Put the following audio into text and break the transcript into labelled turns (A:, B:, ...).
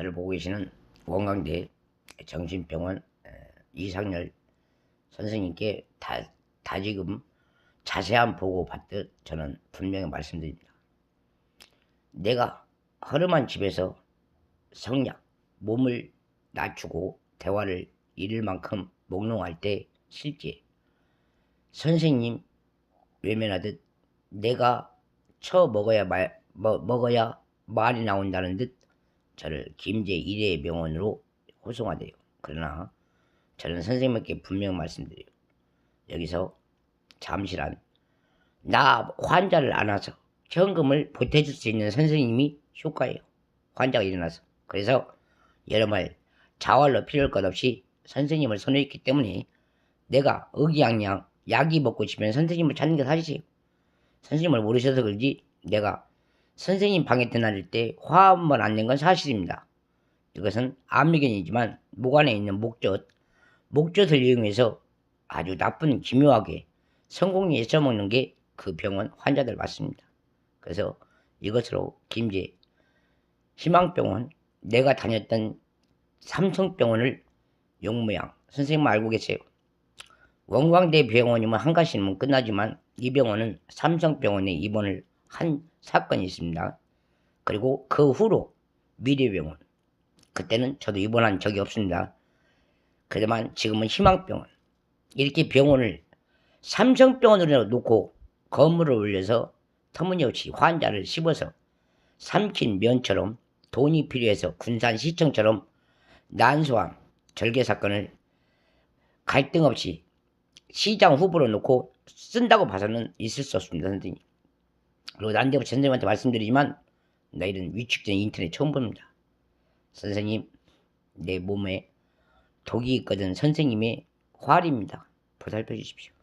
A: 저를 보고 계시는 원광대 정신병원 에, 이상열 선생님께 다, 다지금 자세한 보고 받듯 저는 분명히 말씀드립니다. 내가 허름한 집에서 성약, 몸을 낮추고 대화를 잃을 만큼 몽롱할 때 실제 선생님 외면하듯 내가 쳐 먹어야 말 먹, 먹어야 말이 나온다는 듯 저를 김제 일회 병원으로 호송하대요. 그러나 저는 선생님께 분명 말씀드려요. 여기서 잠시란 나 환자를 안아서 현금을 보태줄 수 있는 선생님이 효과예요. 환자가 일어나서. 그래서 여러말 자활로 필요할 것 없이 선생님을 선호했기 때문에 내가 의기양양 약이 먹고 싶으면 선생님을 찾는 게 사실이에요. 선생님을 모르셔서 그런지 내가 선생님 방에 드나들 때화한번안낸 건 사실입니다. 이것은 암미견이지만 목 안에 있는 목젖, 목젖을 이용해서 아주 나쁜 기묘하게 성공리에 써먹는 게 그 병원 환자들 맞습니다. 그래서 이것으로 김제 희망병원 내가 다녔던 삼성병원을 용모양 선생님 알고 계세요. 원광대 병원이면 한 가지면 끝나지만 이 병원은 삼성병원에 입원을 한 사건이 있습니다. 그리고 그 후로 미래병원 그때는 저도 입원한 적이 없습니다. 그렇지만 지금은 희망병원 이렇게 병원을 삼성병원으로 놓고 건물을 올려서 터무니없이 환자를 씹어서 삼킨 면처럼 돈이 필요해서 군산시청처럼 난소암 절개 사건을 갈등 없이 시장 후보로 놓고 쓴다고 봐서는 있을 수 없습니다, 선생님. 그리고 난데부 선생님한테 말씀드리지만 나 이런 위축된 인터넷 처음 봅니다. 선생님, 내 몸에 독이 있거든 선생님의 활입니다. 보살펴 주십시오.